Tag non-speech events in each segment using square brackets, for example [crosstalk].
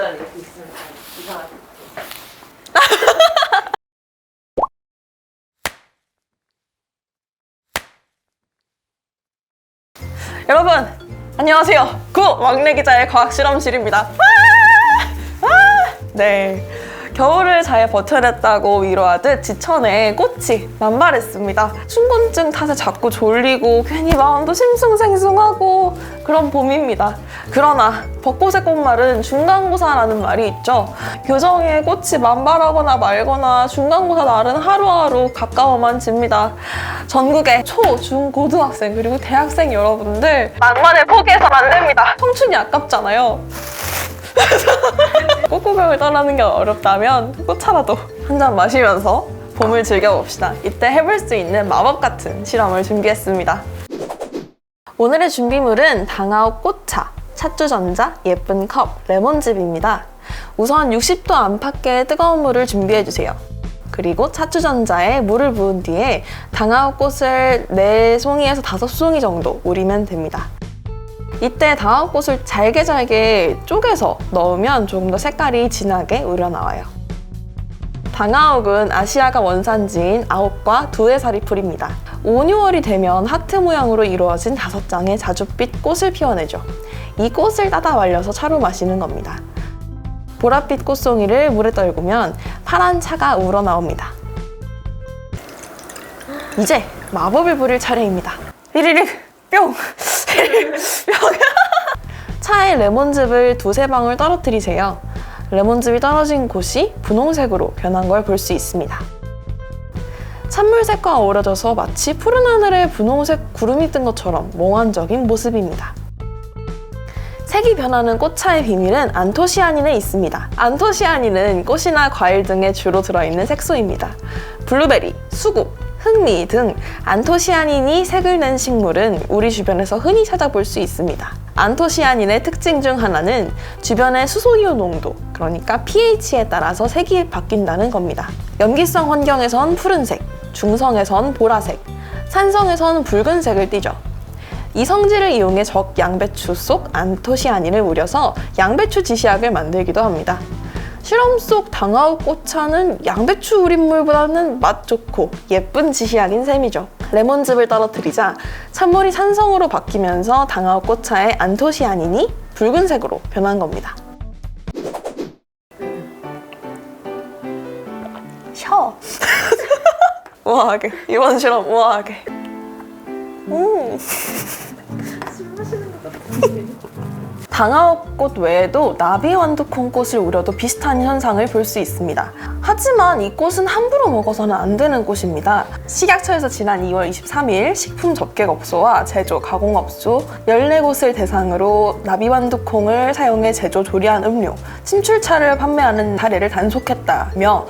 완전 이렇게 있으면 이상하게. [laughs] 여러분 안녕하세요. 구 막내 기자의 과학 실험실입니다. 와! 와! 네. 겨울을 잘 버텨냈다고 위로하듯 지천에 꽃이 만발했습니다. 춘곤증 탓에 자꾸 졸리고 괜히 마음도 싱숭생숭하고 그런 봄입니다. 그러나 벚꽃의 꽃말은 중간고사라는 말이 있죠. 교정에 꽃이 만발하거나 말거나 중간고사 날은 하루하루 가까워만 집니다. 전국의 초, 중, 고등학생 그리고 대학생 여러분들 낭만을 포기해서는 안 됩니다. 청춘이 아깝잖아요. 꽃구경을 떠나는 게 어렵다면 꽃차라도 한 잔 마시면서 봄을 즐겨봅시다. 이때 해볼 수 있는 마법 같은 실험을 준비했습니다. 오늘의 준비물은 당아옥 꽃차, 찻주전자, 예쁜 컵, 레몬즙입니다. 우선 60도 안팎의 뜨거운 물을 준비해주세요. 그리고 찻주전자에 물을 부은 뒤에 당아옥 꽃을 4송이에서 5송이 정도 우리면 됩니다. 이때 당화꽃을 잘게 잘게 쪼개서 넣으면 조금 더 색깔이 진하게 우러나와요. 당화옥은 아시아가 원산지인 아옥과 두해살이 풀입니다. 5, 6월이 되면 하트 모양으로 이루어진 다섯 장의 자줏빛 꽃을 피워내죠. 이 꽃을 따다 말려서 차로 마시는 겁니다. 보랏빛 꽃송이를 물에 떨구면 파란 차가 우러나옵니다. 이제 마법을 부릴 차례입니다. 리리릭 뿅! 뿅! [laughs] 차에 레몬즙을 두세 방울 떨어뜨리세요. 레몬즙이 떨어진 곳이 분홍색으로 변한 걸 볼 수 있습니다. 찬물색과 어우러져서 마치 푸른 하늘에 분홍색 구름이 뜬 것처럼 몽환적인 모습입니다. 색이 변하는 꽃차의 비밀은 안토시아닌에 있습니다. 안토시아닌은 꽃이나 과일 등에 주로 들어있는 색소입니다. 블루베리, 수국, 흑미 등 안토시아닌이 색을 낸 식물은 우리 주변에서 흔히 찾아볼 수 있습니다. 안토시아닌의 특징 중 하나는 주변의 수소이온 농도, 그러니까 pH에 따라서 색이 바뀐다는 겁니다. 염기성 환경에선 푸른색, 중성에선 보라색, 산성에선 붉은색을 띠죠. 이 성질을 이용해 적 양배추 속 안토시아닌을 우려서 양배추 지시약을 만들기도 합니다. 실험 속 당화옥 꽃차는 양배추 우린물보다는 맛 좋고 예쁜 지시약인 셈이죠. 레몬즙을 떨어뜨리자 찬물이 산성으로 바뀌면서 당화옥 꽃차의 안토시아닌이 붉은색으로 변한 겁니다. 셔. [laughs] 우아하게 이번 실험 우아하게. 음. [laughs] 당 화옥꽃 외에도 나비완두콩 꽃을 우려도 비슷한 현상을 볼 수 있습니다. 하지만 이 꽃은 함부로 먹어서는 안 되는 꽃입니다. 식약처에서 지난 2월 23일 식품 접객업소와 제조 가공업소 14곳을 대상으로 나비완두콩을 사용해 제조 조리한 음료, 침출차를 판매하는 사례를 단속했다며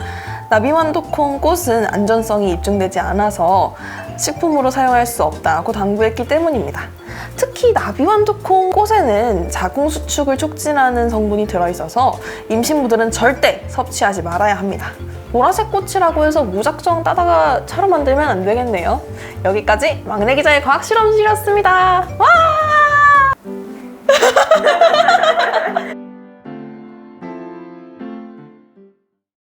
나비완두콩 꽃은 안전성이 입증되지 않아서 식품으로 사용할 수 없다고 당부했기 때문입니다. 특히 나비완두콩 꽃에는 자궁 수축을 촉진하는 성분이 들어있어서 임신부들은 절대 섭취하지 말아야 합니다. 보라색 꽃이라고 해서 무작정 따다가 차로 만들면 안 되겠네요. 여기까지 막내 기자의 과학 실험실이었습니다. 와!